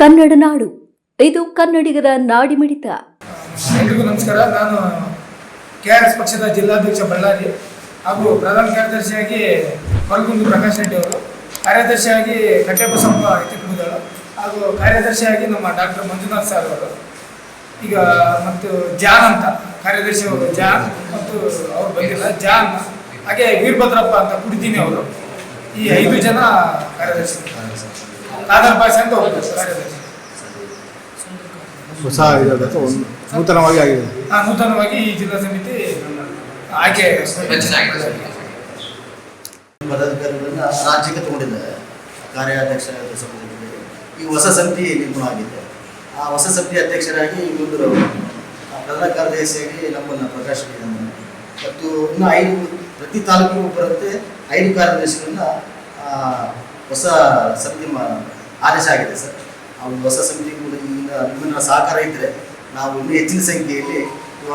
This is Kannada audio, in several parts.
ಕನ್ನಡ ನಾಡು. ಇದು ಕನ್ನಡಿಗರ ನಾಡಿಮಿಡಿತ ಎಲ್ರಿಗೂ ನಮಸ್ಕಾರ. ನಾನು ಕೆ ಆರ್ ಎಸ್ ಪಕ್ಷದ ಜಿಲ್ಲಾಧ್ಯಕ್ಷ ಬಳ್ಳಾರಿ ಹಾಗೂ ಪ್ರಧಾನ ಕಾರ್ಯದರ್ಶಿಯಾಗಿ ಕೊರಗುಂದು ಪ್ರಕಾಶ್ ರೆಡ್ಡಿ ಅವರು, ಕಾರ್ಯದರ್ಶಿಯಾಗಿ ಕಟ್ಟೆಬಸಪ್ಪ ಎತ್ತಿಕುಡಿದಳು ಹಾಗೂ ಕಾರ್ಯದರ್ಶಿಯಾಗಿ ನಮ್ಮ ಡಾಕ್ಟರ್ ಮಂಜುನಾಥ್ ಸರ್ ಅವರು. ಈಗ ಮತ್ತು ಜಾನ್ ಅಂತ, ಕಾರ್ಯದರ್ಶಿ ಅವರು ಜಾನ್ ಮತ್ತು ಅವ್ರು ಬಂದಿಲ್ಲ, ಜಾನ್ ಹಾಗೆ ವೀರಭದ್ರಪ್ಪ ಅಂತ ಕುಡಿತೀನಿ ಅವರು. ಈ ಐದು ಜನ ಕಾರ್ಯದರ್ಶಿ. ಕಾದರ್ ಅಂತ ಹೊಸ ಇದಾದ ಒಂದು ನೂತನವಾಗಿ ಆಗಿದೆ? ಆ, ನೂತನವಾಗಿ ಈ ಜಿಲ್ಲಾ ಸಮಿತಿ ಆಯ್ಕೆ ಪದಾಧಿಕಾರಿಗಳನ್ನ ರಾಜ್ಯಕ್ಕೆ ತಗೊಂಡಿದ್ದಾರೆ. ಕಾರ್ಯಾಧ್ಯಕ್ಷ ಈ ಹೊಸ ಸಮಿತಿ ನಿರ್ಮಾಣ ಆಗಿದೆ. ಆ ಹೊಸ ಸಮಿತಿ ಅಧ್ಯಕ್ಷರಾಗಿ ಇವರು ಪ್ರಧಾನ ಕಾರ್ಯದರ್ಶಿಯಾಗಿ ನಮ್ಮನ್ನು ಪ್ರಕಾಶ್ ಮತ್ತು ಇನ್ನು ಐದು ಪ್ರತಿ ತಾಲೂಕಿಗೂ ಬರುತ್ತೆ ಐದು ಕಾರ್ಯದರ್ಶಿಗಳನ್ನ ಆ, ಹೊಸ ಸಮಿತಿ ಆದೇಶ ಆಗಿದೆ ಸರ್. ಆ ಹೊಸ ಸಮಿತಿ ಕೂಡ ಸಹಕಾರ ಇದ್ದರೆ ನಾವು ಇನ್ನೂ ಹೆಚ್ಚಿನ ಸಂಖ್ಯೆಯಲ್ಲಿ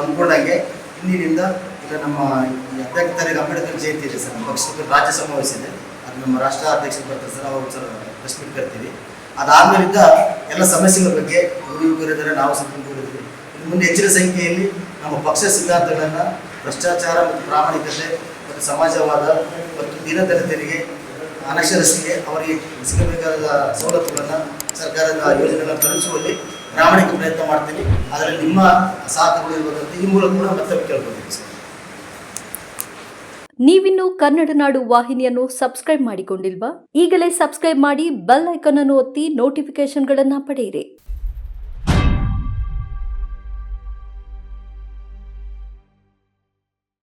ಅಂದ್ಕೊಂಡಂಗೆ ಇಂದಿನಿಂದ ಈಗ ನಮ್ಮ ಈ ಹದಿನೆಂಟು ತಾರೀಕು ಅಂಬೇಡ್ಕರ್ ಜಯಂತಿ ಇದೆ ಸರ್. ನಮ್ಮ ಪಕ್ಷದ ರಾಜ್ಯ ಸಮಾವೇಶ ಇದೆ. ಅದು ನಮ್ಮ ರಾಷ್ಟ್ರ ಅಧ್ಯಕ್ಷರು ಬರ್ತಾರೆ ಸರ್. ಅವರು ಸರ್ ರೆಸ್ಪೆಕ್ಟ್ ಕರ್ತೀವಿ ಅದಾದ್ಮೇಲಿಂದ ಎಲ್ಲ ಸಮಸ್ಯೆಗಳ ಬಗ್ಗೆ ಇದ್ದಾರೆ ನಾವು ಇನ್ನು ಮುಂದೆ ಹೆಚ್ಚಿನ ಸಂಖ್ಯೆಯಲ್ಲಿ ನಮ್ಮ ಪಕ್ಷ ಸಿದ್ಧಾಂತಗಳನ್ನು, ಭ್ರಷ್ಟಾಚಾರ ಮತ್ತು ಪ್ರಾಮಾಣಿಕತೆ ಮತ್ತು ಸಮಾಜವಾದ ಮತ್ತು ದೀನದಲಿತರಿಗೆ ಅನಕ್ಷರಸ್ಥರಿಗೆ ಅವರಿಗೆ ಸಿಗಬೇಕಾದ ಸವಲತ್ತುಗಳನ್ನು ಸರ್ಕಾರದ ಯೋಜನೆಗಳನ್ನು ತಲುಪಿಸುವಲ್ಲಿ ಪ್ರಾಮಾಣಿಕ ಪ್ರಯತ್ನ ಮಾಡ್ತೀನಿ. ಅದರಲ್ಲಿ ನಿಮ್ಮ ಸಹಕಾರಗಳು ಇರುವುದಂತೆ ಈ ಮೂಲಕ ಕೂಡ ಮತ್ತೆ ಕೇಳ್ಕೊತೀನಿ ಸರ್. ನೀವಿನ್ನು ಕನ್ನಡ ನಾಡು ವಾಹಿನಿಯನ್ನು ಸಬ್ಸ್ಕ್ರೈಬ್ ಮಾಡಿಕೊಂಡಿಲ್ವಾ? ಈಗಲೇ ಸಬ್ಸ್ಕ್ರೈಬ್ ಮಾಡಿ ಬೆಲ್ ಐಕಾನ್ ಅನ್ನು ಒತ್ತಿ ನೋಟಿಫಿಕೇಶನ್ಗಳನ್ನು ಪಡೆಯಿರಿ.